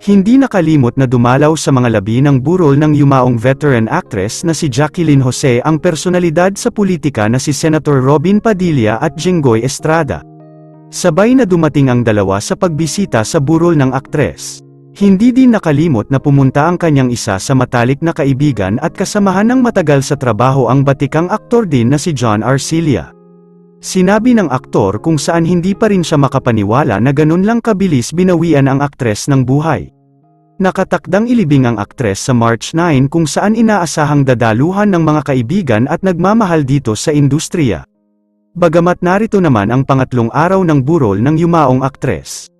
Hindi nakalimot na dumalaw sa mga labi ng burol ng yumaong veteran actress na si Jacqueline Jose ang personalidad sa politika na si Senator Robin Padilla at Jinggoy Estrada. Sabay na dumating ang dalawa sa pagbisita sa burol ng aktres. Hindi din nakalimot na pumunta ang kanyang isa sa matalik na kaibigan at kasamahan ng matagal sa trabaho ang batikang aktor din na si John Arcilia. Sinabi ng aktor kung saan hindi pa rin siya makapaniwala na ganun lang kabilis binawian ang aktres ng buhay. Nakatakdang ilibing ang aktres sa March 9 kung saan inaasahang dadaluhan ng mga kaibigan at nagmamahal dito sa industriya. Bagamat narito naman ang pangatlong araw ng burol ng yumaong aktres.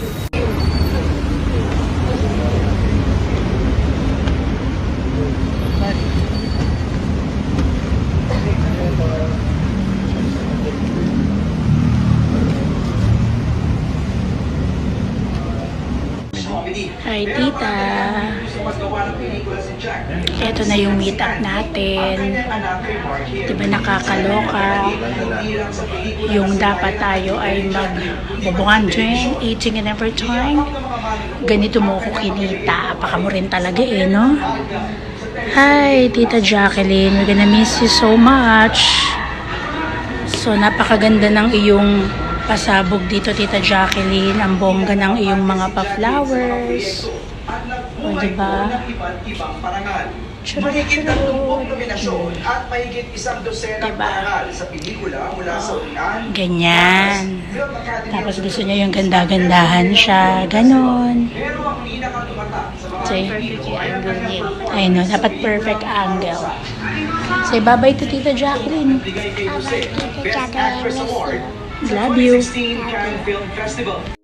Thank you. Hi, tita. Ito na yung meet up natin. Di ba nakakaloka? Yung dapat tayo ay magbubungandring, eating and every time. Ganito mo ko kinita. Apaka mo rin talaga eh, no? Hi, Tita Jacqueline. We're gonna miss you so much. So, napakaganda ng iyong pasabog dito, Tita Jacqueline. Ang bongga ng iyong mga pa-flowers. O, diba? Mahigit ng tumpok nominasyon at mahigit isang dosenang Diba? parangal sa pelikula mula sa Urian. Ganyan. Tapos gusto niya yung ganda-gandahan siya. Ganon. Pero ang pinakatumatak sa mga So, Perfect yung angle niya. I know, dapat perfect angle. Say bye-bye to Tita Jacqueline. Jose Best Actress Award Love you. 2016 Cannes Film Festival.